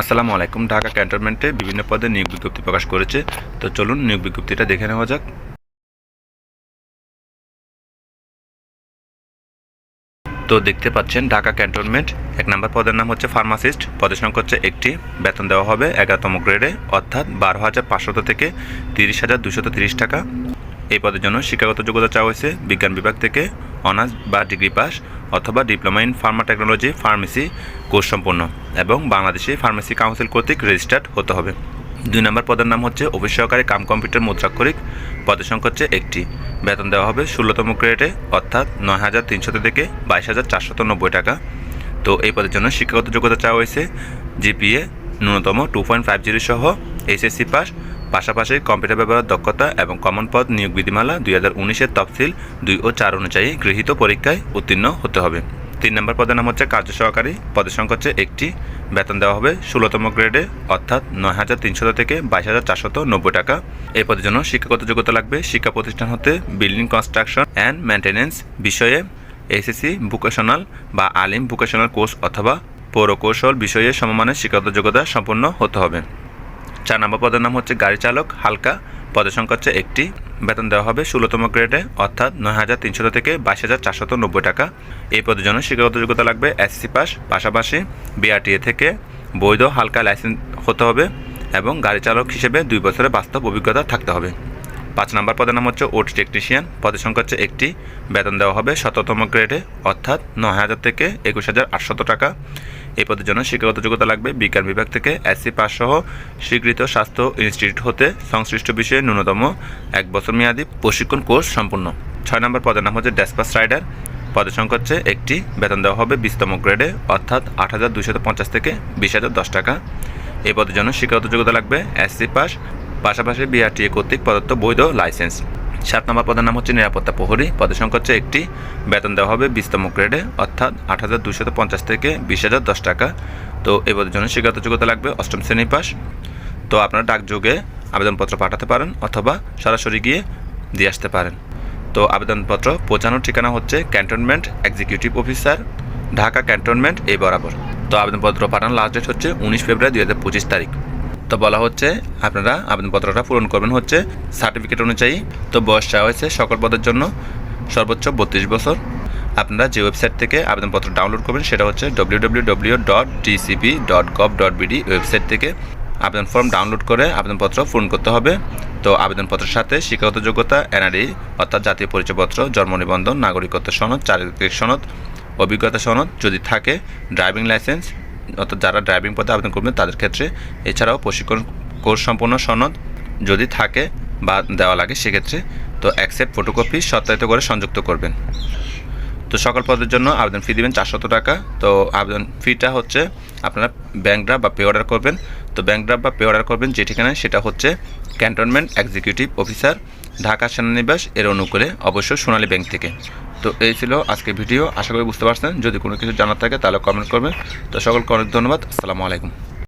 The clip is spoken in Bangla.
আসসালামু আলাইকুম। ঢাকা ক্যান্টনমেন্টে বিভিন্ন পদে নিয়োগ বিজ্ঞপ্তি প্রকাশ করেছে। তো চলুন নিয়োগ বিজ্ঞপ্তিটা দেখে নেওয়া যাক। তো দেখতে পাচ্ছেন, ঢাকা ক্যান্টনমেন্ট, এক নম্বর পদের নাম হচ্ছে ফার্মাসিস্ট। পদের সংখ্যা হচ্ছে একটি। বেতন দেওয়া হবে এগারোতম গ্রেডে, অর্থাৎ বারো হাজার পাঁচশত থেকে তিরিশ হাজার দুশত তিরিশ টাকা। এই পদের জন্য শিক্ষাগত যোগ্যতা চাওয়া হয়েছে বিজ্ঞান বিভাগ থেকে, অনার্স বা ডিগ্রি পাস। অথবা diploma in pharma technology pharmacy course সম্পন্ন এবং বাংলাদেশে ফার্মেসি কাউন্সিল কর্তৃক রেজিস্টার্ড হতে হবে। দুই নম্বর পদের নাম হচ্ছে অফিস সহকারী কাম কম্পিউটার মুদ্রাক্ষরিক পদের সংখ্যা হচ্ছে একটি। বেতন দেওয়া হবে ষোলোতম গ্রেডে, অর্থাৎ নয় হাজার তিনশত থেকে বাইশ হাজার চারশত নব্বই টাকা। তো এই পদের জন্য শিক্ষাগত যোগ্যতা চাওয়া হয়েছে, জিপিএ ন্যূনতম টু পয়েন্ট ফাইভ জিরো সহ এইচএসসি পাস পাশাপাশি কম্পিউটার ব্যবহার, দক্ষতা এবং কমন পদ নিয়োগ বিধিমালা দুই হাজার উনিশের তফসিল দুই ও চার অনুযায়ী গৃহীত পরীক্ষায় উত্তীর্ণ হতে হবে। তিন নম্বর পদের নাম হচ্ছে কার্য সহকারী। পদের সংখ্যা হচ্ছে একটি। বেতন দেওয়া হবে ষোলোতম গ্রেডে, অর্থাৎ নয় হাজার তিনশত থেকে বাইশ হাজার চারশত নব্বই টাকা। এই পদের জন্য শিক্ষাগত যোগ্যতা লাগবে। শিক্ষা প্রতিষ্ঠান হতে বিল্ডিং কনস্ট্রাকশন অ্যান্ড মেনটেন্যান্স বিষয়ে এসএসসি ভোকেশনাল বা আলিম ভোকেশনাল কোর্স অথবা পৌরকৌশল বিষয়ে সমমানের শিক্ষাগত যোগ্যতা সম্পন্ন হতে হবে। চার নম্বর পদের নাম হচ্ছে গাড়ি চালক, হালকা। পদের সংখ্যা হচ্ছে একটি। বেতন দেওয়া হবে ষোলোতম গ্রেডে, অর্থাৎ নয় হাজার তিনশত থেকে বাইশ হাজার চারশত নব্বই টাকা। এই পদের জন্য শিক্ষাগত যোগ্যতা লাগবে এসসি পাস, পাশাপাশি বিআরটিএ থেকে বৈধ হালকা লাইসেন্স হতে হবে এবং গাড়ি চালক হিসেবে দুই বছরের বাস্তব অভিজ্ঞতা থাকতে হবে। পাঁচ নম্বর পদের নাম হচ্ছে ওট টেকনিশিয়ান, পদের সংখ্যা হচ্ছে একটি। বেতন দেওয়া হবে শততম গ্রেডে, অর্থাৎ নয় হাজার থেকে একুশ হাজার আটশত টাকা। এই পদের জন্য শিক্ষাগত যোগ্যতা লাগবে বিজ্ঞান বিভাগ থেকে এসসি পাস সহ স্বীকৃত স্বাস্থ্য ইনস্টিটিউট হতে সংশ্লিষ্ট বিষয়ে ন্যূনতম এক বছর মেয়াদী প্রশিক্ষণ কোর্স সম্পূর্ণ। ছয় নম্বর পদের নাম হচ্ছে ড্যাসপাস রাইডার। পদের সংখ্যা হচ্ছে একটি। বেতন দেওয়া হবে বিশতম গ্রেডে, অর্থাৎ আট হাজার দুইশত পঞ্চাশ থেকে বিশ হাজার দশ টাকা। এই পদের জন্য শিক্ষাগত যোগ্যতা লাগবে এসসি পাস। পাশাপাশি বিআরটিএ কর্তৃক প্রদত্ত বৈধ লাইসেন্স। সাত নম্বর পদের নাম হচ্ছে নিরাপত্তা প্রহরী। পদের সংখ্যা হচ্ছে একটি। বেতন দেওয়া হবে বিশতম গ্রেডে অর্থাৎ আট হাজার দুশত পঞ্চাশ থেকে বিশ হাজার দশ টাকা। তো এই পদের জন্য শিক্ষাগত যোগ্যতা লাগবে অষ্টম শ্রেণি পাস তো আপনারা ডাকযোগে আবেদনপত্র পাঠাতে পারেন অথবা সরাসরি গিয়ে দিয়ে আসতে পারেন। তো আবেদনপত্র পৌঁছানোর ঠিকানা হচ্ছে cantonment executive officer, Dhaka cantonment এই বরাবর। তো আবেদনপত্র পাঠানোর লাস্ট ডেট হচ্ছে উনিশ ফেব্রুয়ারি দুই হাজার পঁচিশ তারিখ। তো বলা হচ্ছে, আপনারা আবেদনপত্রটা পূরণ করবেন হচ্ছে সার্টিফিকেট অনুযায়ী। তো বয়স চাওয়া হয়েছে সকল পদের জন্য সর্বোচ্চ বত্রিশ বছর। আপনারা যে ওয়েবসাইট থেকে আবেদনপত্র ডাউনলোড করবেন সেটা হচ্ছে W dot dot dot website থেকে। আবেদন ফর্ম ডাউনলোড করে আবেদনপত্র পূরণ করতে হবে। তো আবেদনপত্রের সাথে শিক্ষাগত যোগ্যতা এনআরই অর্থাৎ জাতীয় পরিচয়পত্র, জন্ম নিবন্ধন, নাগরিকত্ব সনদ চারিত্রিক সনদ, অভিজ্ঞতা সনদ যদি থাকে, ড্রাইভিং লাইসেন্স অর্থাৎ যারা ড্রাইভিং পদে আবেদন করবেন, তাদের ক্ষেত্রে এছাড়াও প্রশিক্ষণ কোর্স সম্পন্ন সনদ যদি থাকে বা দেওয়া লাগে, সেক্ষেত্রে তো অ্যাকসেপ্ট ফটোকপি সত্যায়িত করে সংযুক্ত করবেন। তো সকল পদের জন্য আবেদন ফি দিবেন চারশত টাকা। তো আবেদন ফিটা হচ্ছে আপনারা ব্যাংক ড্রাফট বা পে অর্ডার করবেন। তো ব্যাংক ড্রাফট বা পে অর্ডার করবেন যে ঠিকানায়, সেটা হচ্ছে ক্যান্টনমেন্ট এক্সিকিউটিভ অফিসার ঢাকা সেনানিবাস এর অনুকূলে, অবশ্য সোনালী ব্যাংক থেকে। তো এই ছিল আজকে ভিডিও। আশা করি বুঝতে পারছেন। যদি কোনো কিছু জানার থাকে তাহলে কমেন্ট করবেন। তো সকলকে অনেক ধন্যবাদ। আসসালামু আলাইকুম।